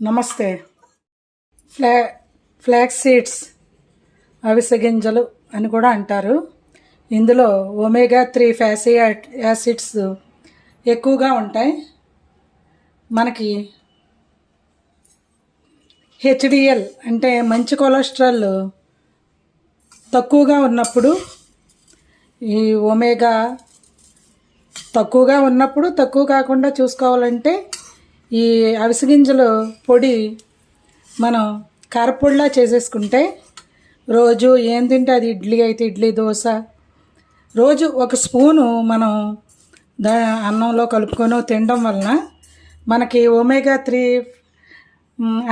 నమస్తే. ఫ్లా flax seeds అవిసె గింజలు అని కూడా అంటారు. ఇందులో ఒమేగా త్రీ ఫ్యాసీ యాసిడ్స్ ఎక్కువగా ఉంటాయి. మనకి హెచ్డిఎల్ అంటే మంచి కొలెస్ట్రాల్ తక్కువగా ఉన్నప్పుడు ఈ ఒమేగా తక్కువగా ఉన్నప్పుడు తక్కువ కాకుండా చూసుకోవాలంటే ఈ అవిసె గింజలు పొడి మనం కారపొడిలా చేసేసుకుంటే రోజు ఏం తింటే అది ఇడ్లీ అయితే ఇడ్లీ దోశ. రోజు ఒక స్పూను మనం దా అన్నంలో కలుపుకొని తినడం వలన మనకి ఒమేగా త్రీ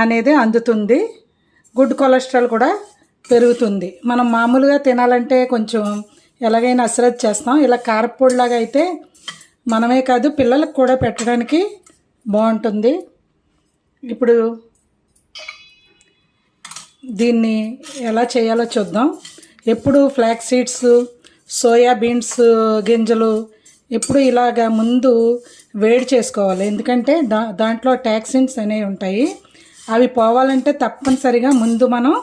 అనేది అందుతుంది. గుడ్ కొలెస్ట్రాల్ కూడా పెరుగుతుంది. మనం మామూలుగా తినాలంటే కొంచెం ఎలాగైనా అసరత్ చేస్తాం. ఇలా కారపొడిలాగా అయితే మనమే కాదు పిల్లలకు కూడా పెట్టడానికి బాగుంటుంది. ఇప్పుడు దీన్ని ఎలా చేయాలో చూద్దాం. ఎప్పుడు ఫ్లాక్ సీడ్స్ సోయా బీన్స్ గింజలు ఎప్పుడు ఇలాగా ముందు వేడి చేసుకోవాలి. ఎందుకంటే దా దాంట్లో టాక్సిన్స్ అనేవి ఉంటాయి. అవి పోవాలంటే తప్పనిసరిగా ముందు మనం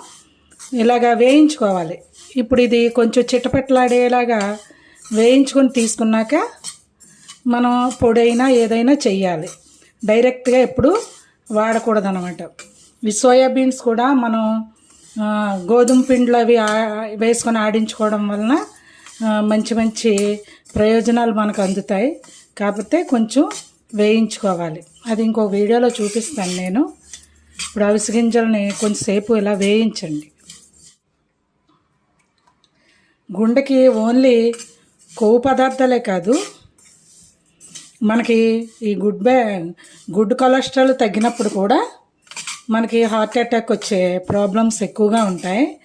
ఇలాగా వేయించుకోవాలి. ఇప్పుడు ఇది కొంచెం చిట్టపెట్టలాడేలాగా వేయించుకొని తీసుకున్నాక మనం పొడైనా ఏదైనా చెయ్యాలి. డైరెక్ట్గా ఎప్పుడు వాడకూడదు అనమాట ఈ సోయాబీన్స్ కూడా మనం గోధుమ పిండిలు అవి వేసుకొని ఆడించుకోవడం వలన మంచి మంచి ప్రయోజనాలు మనకు అందుతాయి. కాకపోతే కొంచెం వేయించుకోవాలి. అది ఇంకో వీడియోలో చూపిస్తాను నేను. ఇప్పుడు అవిసి గింజల్ని కొంచెంసేపు ఇలా వేయించండి. గుండెకి ఓన్లీ కొవ్వు పదార్థాలే కాదు మనకి ఈ గుడ్ బ్యా గుడ్ కొలెస్ట్రాల్ తగ్గినప్పుడు కూడా మనకి హార్ట్ అటాక్ వచ్చే ప్రాబ్లమ్స్ ఎక్కువగా ఉంటాయి.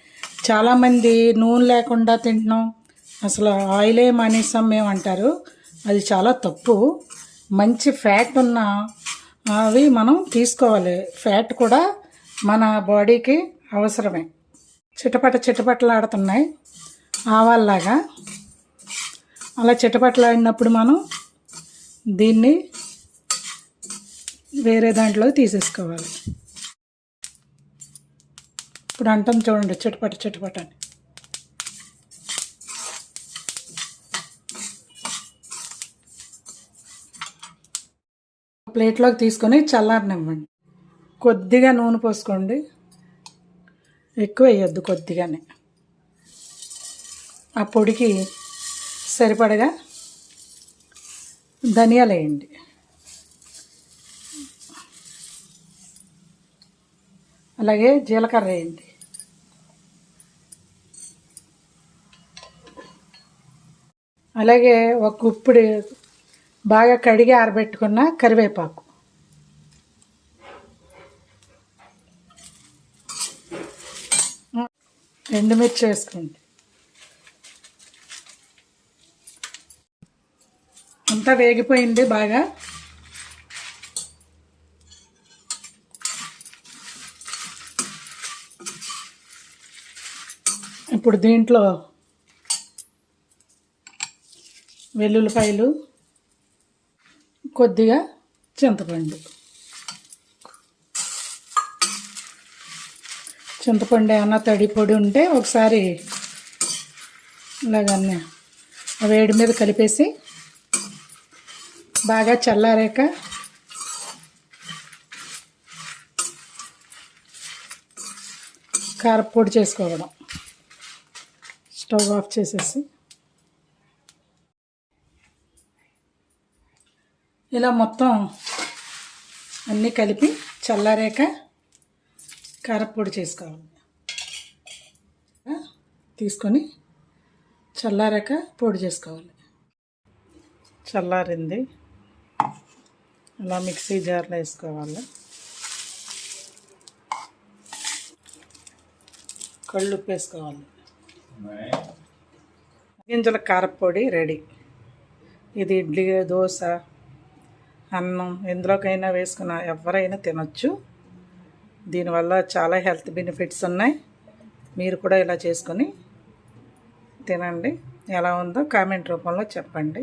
చాలామంది నూనె లేకుండా తింటున్నాం. అసలు ఆయిలే మానేసాం మేము అంటారు. అది చాలా తప్పు. మంచి ఫ్యాట్ ఉన్న అవి మనం తీసుకోవాలి. ఫ్యాట్ కూడా మన బాడీకి అవసరమే. చిటపట చిటపటలాడుతున్నాయి. ఆవాల్లాగా. అలా చిటపటలాడినప్పుడు మనం దీన్ని వేరే దాంట్లో తీసేసుకోవాలి. ఇప్పుడు అంటాం చూడండి చిటపట చిటపట అని. ప్లేట్లోకి తీసుకొని చల్లారనివ్వండి. కొద్దిగా నూనె పోసుకోండి. ఎక్కువ వేయద్దు కొద్దిగానే. ఆ పొడికి సరిపడగా ధనియాలు వేయండి. అలాగే జీలకర్ర వేయండి. అలాగే ఒక గుప్పిడి బాగా కడిగి ఆరబెట్టుకున్న కరివేపాకు. ఎండుమిర్చి వేసుకోండి. అంతా వేగిపోయింది బాగా. ఇప్పుడు దీంట్లో వెల్లుల్లిపాయలు కొద్దిగా చింతపండు. చింతపండు ఏమన్నా తడి పొడి ఉంటే ఒకసారి ఇలాగన్నీ వేడి మీద కలిపేసి బాగా చల్లారాక కారపొడి చేసుకోవడం. స్టవ్ ఆఫ్ చేసేసి. ఇలా మొత్తం అన్నీ కలిపి చల్లారాక కారపొడి చేసుకోవాలి. తీసుకొని చల్లారాక పొడి చేసుకోవాలి. చల్లారింది. అలా మిక్సీ జార్లో వేసుకోవాలి. కళ్ళు ఉప్పు వేసుకోవాలి. గింజల కారపొడి రెడీ. ఇది ఇడ్లీ దోశ అన్నం ఎందులోకైనా వేసుకున్న ఎవరైనా తినొచ్చు. దీనివల్ల చాలా హెల్త్ బెనిఫిట్స్ ఉన్నాయి. మీరు కూడా ఇలా చేసుకొని తినండి. ఎలా ఉందో కామెంట్ రూపంలో చెప్పండి.